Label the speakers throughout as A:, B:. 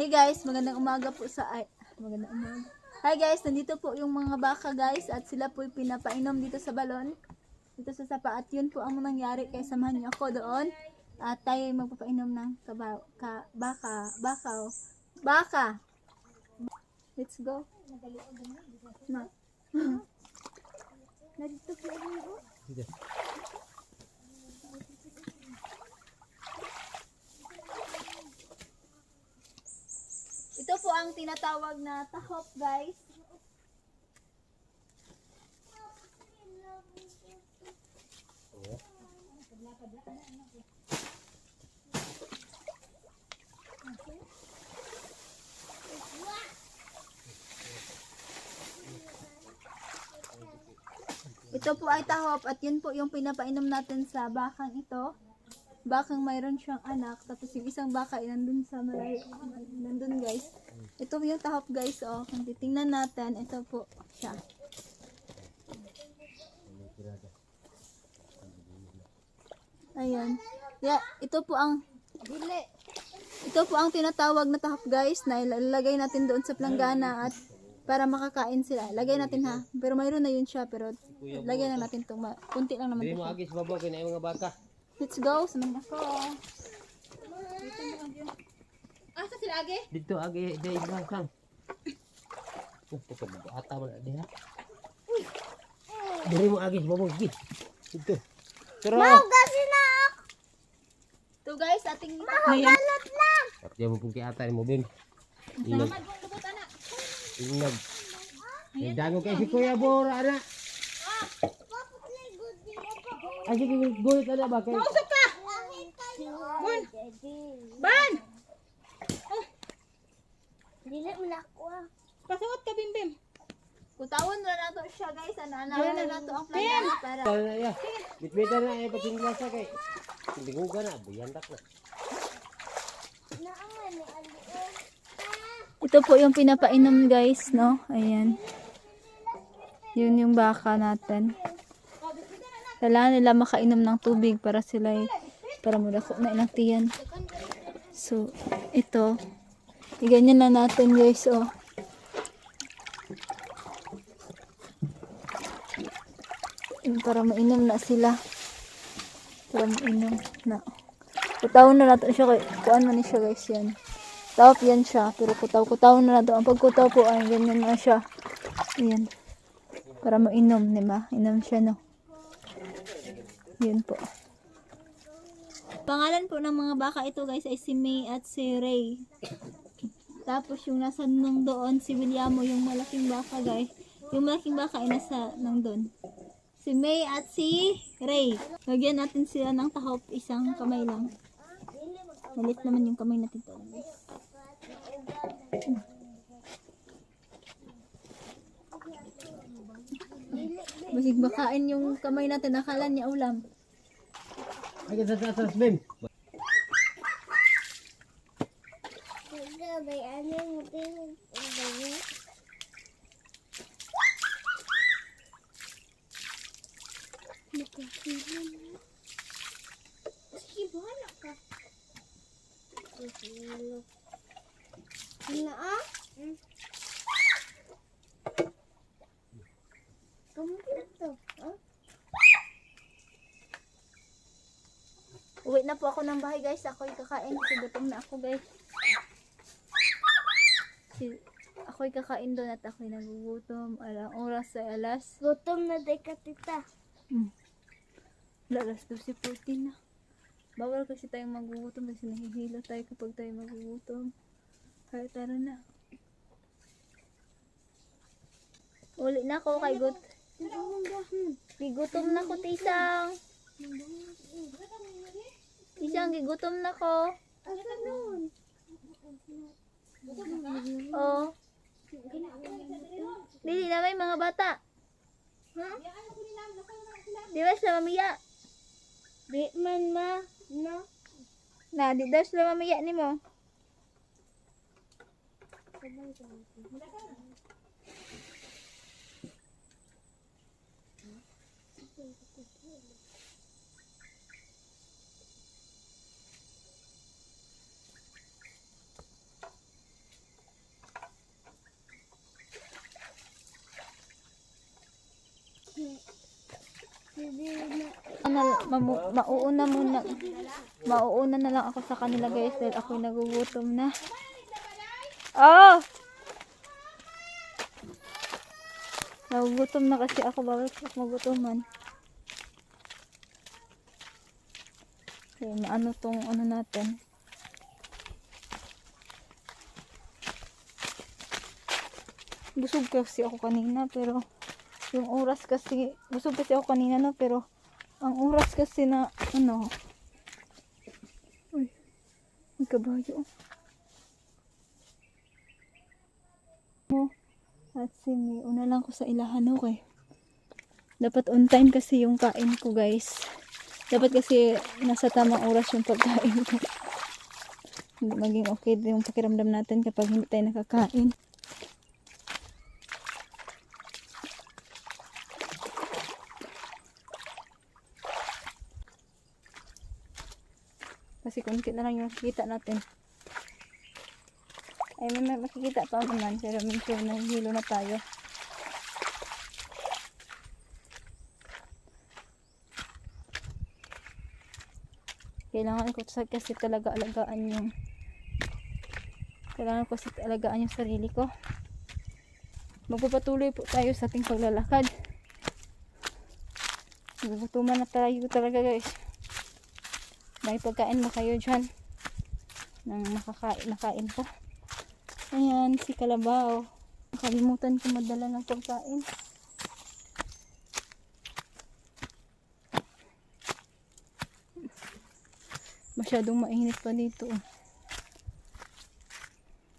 A: Hey guys, magandang umaga po sa ay, magandang umaga. Hi guys, nandito po yung mga baka guys at sila po pinapainom dito sa balon. Dito sa sapa at yun po ang nangyari kaya samahan niyo ako doon. At tayo ay magpapainom ng kaba, ka, baka, baka, baka. Let's go. Na. Nandito po ako. Po ang tinatawag na tahop, guys. Ito po ay tahop at yun po yung pinapainom natin sa bakang ito. Bakang mayroon siyang anak tapos yung isang baka ay nandun sa malayo. Nandun guys. Ito yung tahop guys oh. Kung titingnan natin, ito po siya. Ayan. Yeah, ito po ang ito po ang tinatawag na tahop guys na ilalagay natin doon sa planggana at para makakain sila. Lagay natin ha. Pero mayroon na yun siya pero lagay lang natin to. Ma- Kunti lang naman to.
B: mo agi sa babaw kay na mga baka.
A: Let's go. Samahan ako. Asa sila age?
B: Dito agi day lang sang. Oh, puto mo ata mo na di ha. Dili mo agi babaw gid. Dito. Pero
A: To guys, ating Ayan.
B: at di mo pung ata mo bin. Inag. Inag. Ay dago kay si Kuya Bora ana. Ay sige gulit ana ba kay.
A: Usap ka! Ban! Ban!
C: Dili mo na ako ah.
A: Pasuot ka, Bim Bim. Kutawon na nato siya guys. Ano, anawan na nato ang planggana para.
B: Para ya. Bitbitan na ay patingla sa kay. Hindi ko gana buyandak na.
C: Naangan ni Alion.
A: Ito po yung pinapainom guys, no? Ayan. Yun yung baka natin. Kailangan nila makainom ng tubig para sila ay- para madako na ilang. So, ito. Iganyan na natin guys, oh. Para mainom na sila. Para mainom na. Kutawon na natin siya kuan man siya guys yan. Tawap yan siya, pero kutaw-kutaw na nato. Ang pagkutaw po ay ganyan na siya. Ayan. Para mainom, di ba? Inom siya, no? Yun po. Pangalan po ng mga baka ito guys ay si May at si Ray. Tapos yung nasa nung doon, si Williamo, yung malaking baka guys. Yung malaking baka ay nasa nang doon. Si May at si Ray. Lagyan natin sila ng tahop, isang kamay lang. Malit naman yung kamay natin to. guys. Basig bakain yung kamay natin, nakala niya ulam.
B: Ay sa sa sa bim.
C: Gabay ano. Gabay. Sige, bahala ka. Ano ah? Kamu to? Ah?
A: Uwi na po ako ng bahay guys. Ako'y kakain kasi gutom na ako guys. Si, ako'y kakain doon at ako'y nagugutom. Alang oras ay alas.
C: Gutom na day ka tita.
A: Hmm. Alas 12.14 na. Bawal kasi tayong magugutom kasi nahihilo tayo kapag tayo magugutom. Kaya tara na. Uli na ako kay gut. Gigutom na ko, tisang. Tisang, gigutom na ko. Oh. Dili na may mga bata.
C: Ha?
A: Di ba sila mamiya?
C: Di man ma. No?
A: Na, di daw sila mamiya ni mo. Mamu- mauuna muna. Mauuna na lang ako sa kanila guys dahil ako'y nagugutom na. Oh! Nagugutom na kasi ako. Bawal ako magutoman. Okay, maano tong ano natin. Busog kasi ako kanina pero yung oras kasi busog kasi ako kanina no? Pero ang oras kasi na ano? Uy may kabayo. Mo at si Mi una lang ko sa ilahan okay? Dapat on time kasi yung kain ko guys. Dapat kasi nasa tamang oras yung pagkain ko. Maging okay yung pakiramdam natin kapag hindi tayo nakakain Kasi konti na lang yung makikita natin. Ay, may, may makikita pa naman. Pero medyo nahihilo na tayo. Kailangan ko kasi talaga alagaan yung kailangan ko kasi alagaan yung sarili ko. Magpapatuloy po tayo sa ating paglalakad. Nagugutuman na tayo talaga guys. May pagkain mo kayo dyan. Nang makakain, nakain ko. Ayan, si Kalabaw. Nakalimutan ko madala ng pagkain. Masyadong mainit pa dito.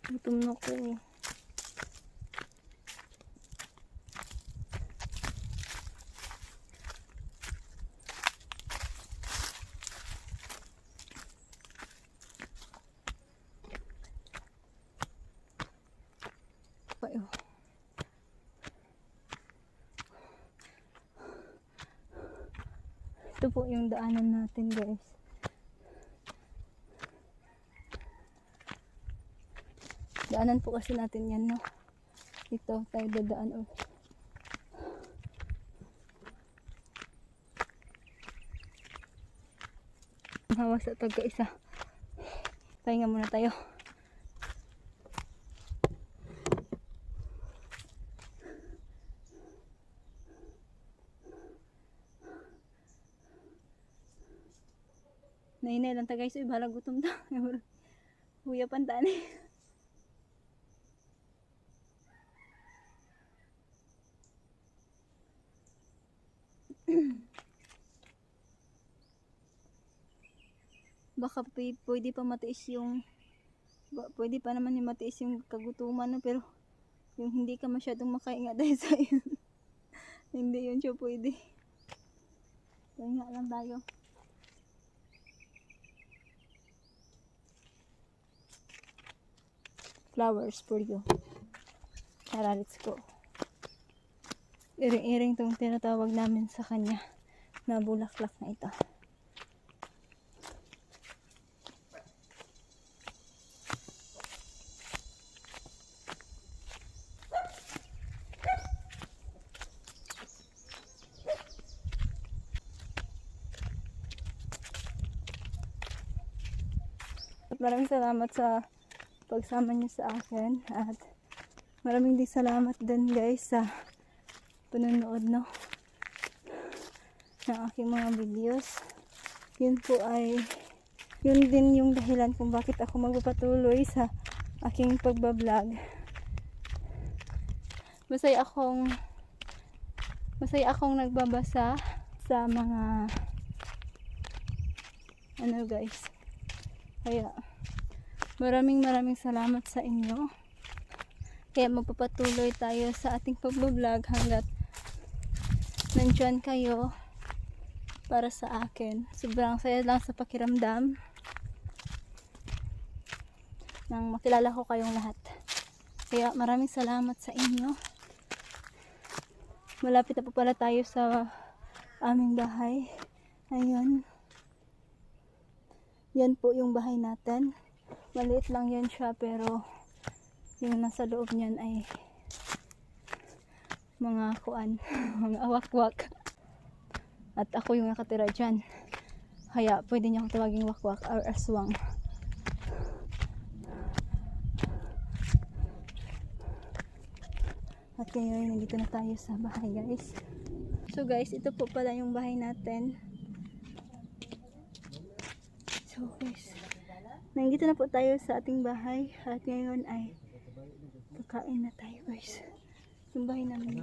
A: Gutom na ko. Ito po yung daanan natin guys. Daanan po kasi natin yan no. Dito tayo dadaan oh. Hawas sa tagka isa. Pahinga muna tayo. Nainay lang ta guys, uy, bahala gutom ta. Huya pantani. Baka pwede, pa matiis yung pwede pa naman yung matiis yung kagutuman no? pero yung hindi ka masyadong makainga dahil sa yun. hindi yun siya pwede. Pahinga lang tayo. Flowers for you. Tara, let's go. Iring-iring tong tinatawag namin sa kanya na bulaklak na ito. At maraming salamat sa pagsama niyo sa akin. At maraming din salamat din guys sa panonood no ng aking mga videos. Yun po ay yun din yung dahilan kung bakit ako magpapatuloy sa aking pagbablog. Masaya akong masaya akong nagbabasa sa mga ano guys kaya Maraming maraming salamat sa inyo. Kaya magpapatuloy tayo sa ating pagbablog hanggat nandyan kayo para sa akin. Sobrang saya lang sa pakiramdam nang makilala ko kayong lahat. Kaya maraming salamat sa inyo. Malapit na po pala tayo sa aming bahay. Ayun. Yan po yung bahay natin maliit lang yan siya pero yung nasa loob niyan ay mga kuan mga awak-wak At ako yung nakatira dyan. Kaya pwede niyo akong tawaging wakwak or aswang. At ngayon, nandito na tayo sa bahay guys. So guys, ito po pala yung bahay natin. So guys, nandito na po tayo sa ating bahay. At ngayon ay kakain na tayo guys. Yung bahay namin.